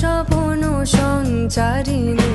সপন সঞ্চারিণী